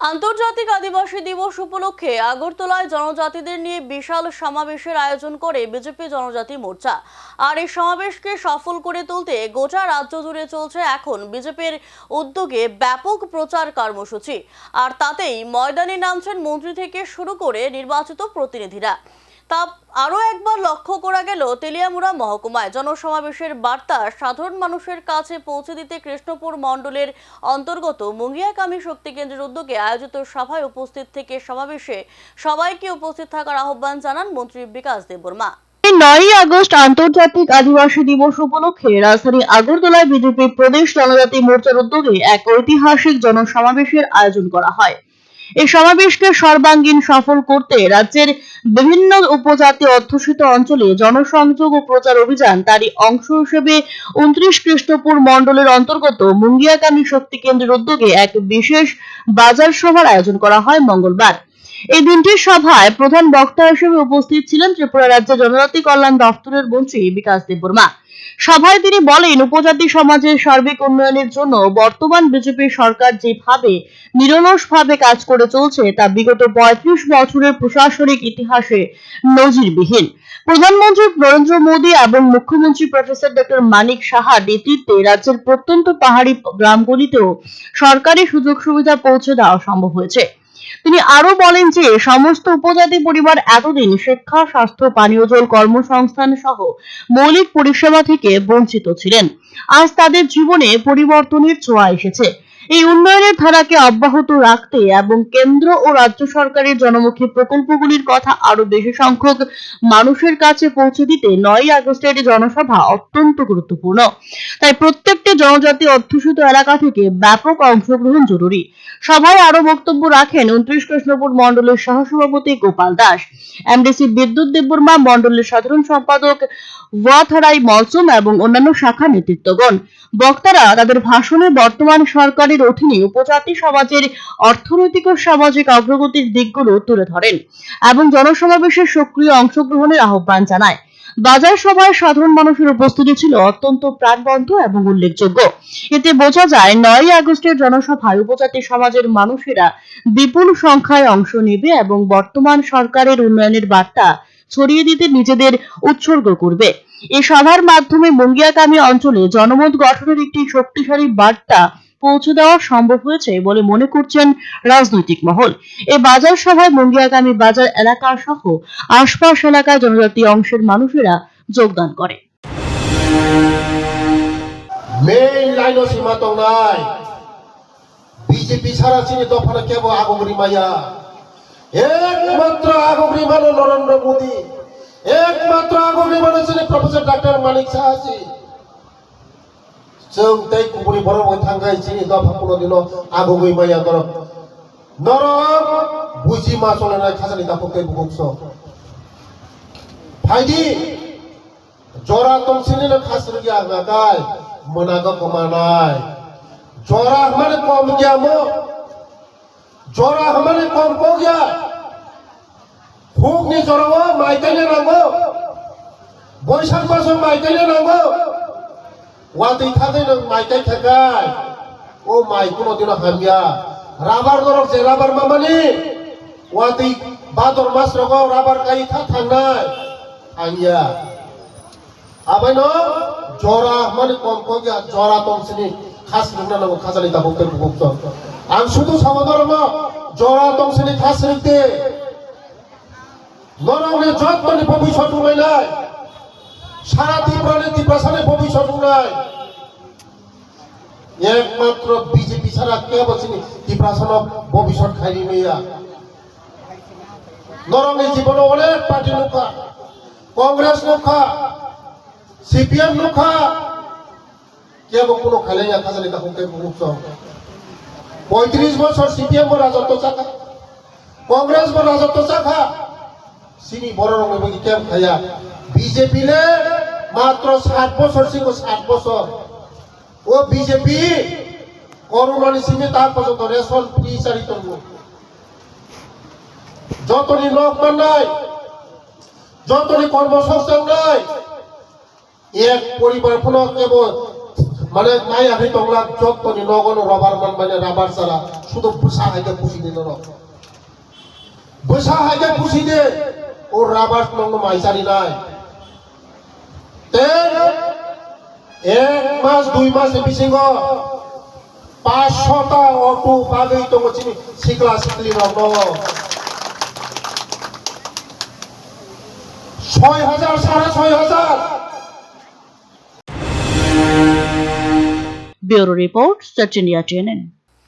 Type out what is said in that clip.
আন্তর্জাতিক আদিবাসী দিবস উপলক্ষে আগরতলায় জনজাতিদের নিয়ে বিশাল সমাবেশের আয়োজন করে বিজেপি জনজাতি মোর্চা। আর এই সমাবেশকে সফল করে তুলতে গোটা রাজ্য জুড়ে চলছে এখন বিজেপির উদ্যোগে ব্যাপক প্রচার কর্মসূচি। আর তাতেই ময়দানে নামছেন মন্ত্রী থেকে শুরু করে নির্বাচিত প্রতিনিধিরা। তা আরও একবার লক্ষ্য করা গেল তেলিয়ামুড়া মহকুমায়। জনসমাবেশের বার্তা সাধারণ মানুষের কাছে পৌঁছে দিতে কৃষ্ণপুর মণ্ডলের অন্তর্গত মুঙ্গিয়াকামী শক্তি কেন্দ্রের উদ্যোগে আয়োজিত সভায় উপস্থিত থেকে সমাবেশে সবাইকে উপস্থিত থাকার আহ্বান জানান মন্ত্রী বিকাশ দেববর্মা। নয়ই আগস্ট আন্তর্জাতিক আদিবাসী দিবস উপলক্ষে রাজধানী আগরতলায় বিজেপি প্রদেশ জনজাতি মোর্চার উদ্যোগে এক ঐতিহাসিক জনসমাবেশের আয়োজন করা হয়। এই সমাবেশকে সর্বাঙ্গীন সফল করতে রাজ্যের বিভিন্ন উপজাতি অধ্যুষিত অঞ্চলে জনসংযোগ ও প্রচার অভিযান তারই অংশ হিসেবে উনত্রিশ কৃষ্ণপুর মন্ডলের অন্তর্গত মুঙ্গিয়াকামী শক্তি কেন্দ্রের উদ্যোগে এক বিশেষ বাজার সভার আয়োজন করা হয় মঙ্গলবার। এই দিনটির সভায় প্রধান বক্তা হিসেবে উপস্থিত ছিলেন ত্রিপুরা রাজ্য জনজাতি কল্যাণ দপ্তরের মন্ত্রী বিকাশ দেববর্মা। সভায় তিনি বলেন, উপজাতি সমাজের সার্বিক উন্নয়নের জন্য বর্তমান বিজেপি সরকার যেভাবে নিরলসভাবে কাজ করে চলছে, তা বিগত পঁয়ত্রিশ বছরের প্রশাসনিক ইতিহাসে নজিরবিহীন। প্রধানমন্ত্রী নরেন্দ্র মোদী এবং মুখ্যমন্ত্রী প্রফেসর ডক্টর মানিক সাহা নেতৃত্বে রাজ্যের প্রত্যন্ত পাহাড়ি গ্রামগুলিতেও সরকারি সুযোগ সুবিধা পৌঁছে দেওয়া সম্ভব হয়েছে। তিনি আরও বলেন যে, সমস্ত উপজাতি পরিবার এতদিন শিক্ষা, স্বাস্থ্য, পানীয় জল কর্মসংস্থান সহ মৌলিক পরিষেবা থেকে বঞ্চিত ছিলেন। আজ তাদের জীবনে পরিবর্তনের ছোঁয়া এসেছে। এই উন্নয়নের ধারাকে অব্যাহত রাখতে এবং কেন্দ্র ও রাজ্য সরকারের জনমুখী প্রকল্পগুলির কথা আরও বেশি সংখ্যক মানুষের কাছে পৌঁছে দিতে নয় আগস্টের জনসভা অত্যন্ত গুরুত্বপূর্ণ। তাই প্রত্যেকটি জনজাতি অধ্যুষিত এলাকা থেকে ব্যাপক অংশগ্রহণ জরুরি। সভায় আরও বক্তব্য রাখেন উনত্রিশ কৃষ্ণপুর মণ্ডলের সহসভাপতি গোপাল দাস, এমডিসি বিদ্যুৎ দেববর্মা মন্ডলের সাধারণ সম্পাদক ওয়াথারাই মলসুম এবং অন্যান্য শাখা নেতৃত্বগণ। বক্তারা তাদের ভাষণে বর্তমান সরকারের অধীনে উপজাতি সমাজের অর্থনৈতিক ও সামাজিক অগ্রগতির দিকগুলো তুলে ধরেন এবং জনসমাবেশের সক্রিয় অংশগ্রহণের আহ্বান জানায়। বাজার সভায় সাধারণ মানুষের উপস্থিতি ছিল অত্যন্ত প্রাণবন্ত এবং উল্লেখযোগ্য। এতে বোঝা যায় নয় আগস্টের জনসভায় উপজাতি সমাজের মানুষেরা বিপুল সংখ্যায় অংশ নেবে এবং বর্তমান সরকারের উন্নয়নের বার্তা ছড়িয়ে দিতে নিজেদের উৎসর্গ করবে। এ সভার মাধ্যমে মঙ্গিয়াকামী অঞ্চলে জনমত গঠনের একটি শক্তিশালী বার্তা পৌঁছে দেওয়া সম্ভব হয়েছে বলে মনে করছেন রাজনৈতিক মহল। এ বাজার সভায় মঙ্গিয়াগামী বাজার এলাকা সহ আশপাশ এলাকায় জনজাতি অংশের মানুষেরা যোগদান করে। বিজেপি ছাড়া চিনি তখন কেব আগমরি মাইয়া। একমাত্র আগমরি মানে নরেন্দ্র মোদী। একমাত্র আগমরি মানে চিনি প্রফেসর ডাক্তার মানিক সাহা जों दै गुबुनि बर' थांगाय जिनि द फाकुनो दिन आगुगै माया दर नर बुजि मा सलायनाय खाजानि दाफके बुगुंस फाइदि जरा तंसिनि न खासरगि आगागाय मोनागो कमानाय जरा हमारे कम गया मो जरा हमारे कम को गया भूख नि जरा माइकने नांगो बैशाख मासो माइकने नांगो ওয়াতেই খাতে মাইকাই থাকায়। ও মাই, কোনোদিনও হামিয়া। রাবার দরক যে রাবার মামানি ওয়াতেই বাদর মাস রক রাবার কাই খা থানায়। হামিয়া। আবাই ন, জরা মানে কম কম জরা তমসিনি খাস নুনা নাম খাজালি তা ভক্তের ভক্ত। আং শুধু সামধর্ম জরা তমসিনি খাস রিতে নরমে যত্ন ভবিষ্যৎ উমাইলায় সারা তীব্রনে তীব্রাসানে ভবিষ্যৎ নাই। একমাত্র বিজেপি ছাড়া কে বলছিনি তীব্রাসন ভবিষ্যৎ খাইনি মেয়া। নরমে জীবনে অনেক পার্টি লোকা কংগ্রেস লোকা সিপিএম লোখা কেবল কোনো খেলে একা জানি তখন কে মুক্ত পঁয়ত্রিশ বছর সিপিএম রাজত্ব চাকা। কংগ্রেস রাজত্ব চাকা। সিনি বড় রঙের বই কেম খাইয়া বিজেপি লে মাত্র সাত বছর সিংহ সাত বছর ও বিজেপি করোনানি সিমে তার পর্যন্ত রেশন ফ্রি চারিত যতনি লোক নাই, যতনি কর্মসংস্থান নাই, এক পরিবার পুনঃ কেবল মানে মাই আহি তংলা যতনি নগন রবার মান মানে রাবার সারা শুধু বুসা হাইকে পুষি দিন বুসা হাইকে পুষি দে ও রাবার্ট নঙ্গ মাইসারি নাই। এক মাস, দুই মাস বিসিঙ্গ পাঁচশোটা অটো বাগেই তো চিনি শিখলা শিখলি নঙ্গ ছয় হাজার, সাড়ে ছয় হাজার। Bureau report Sachin channel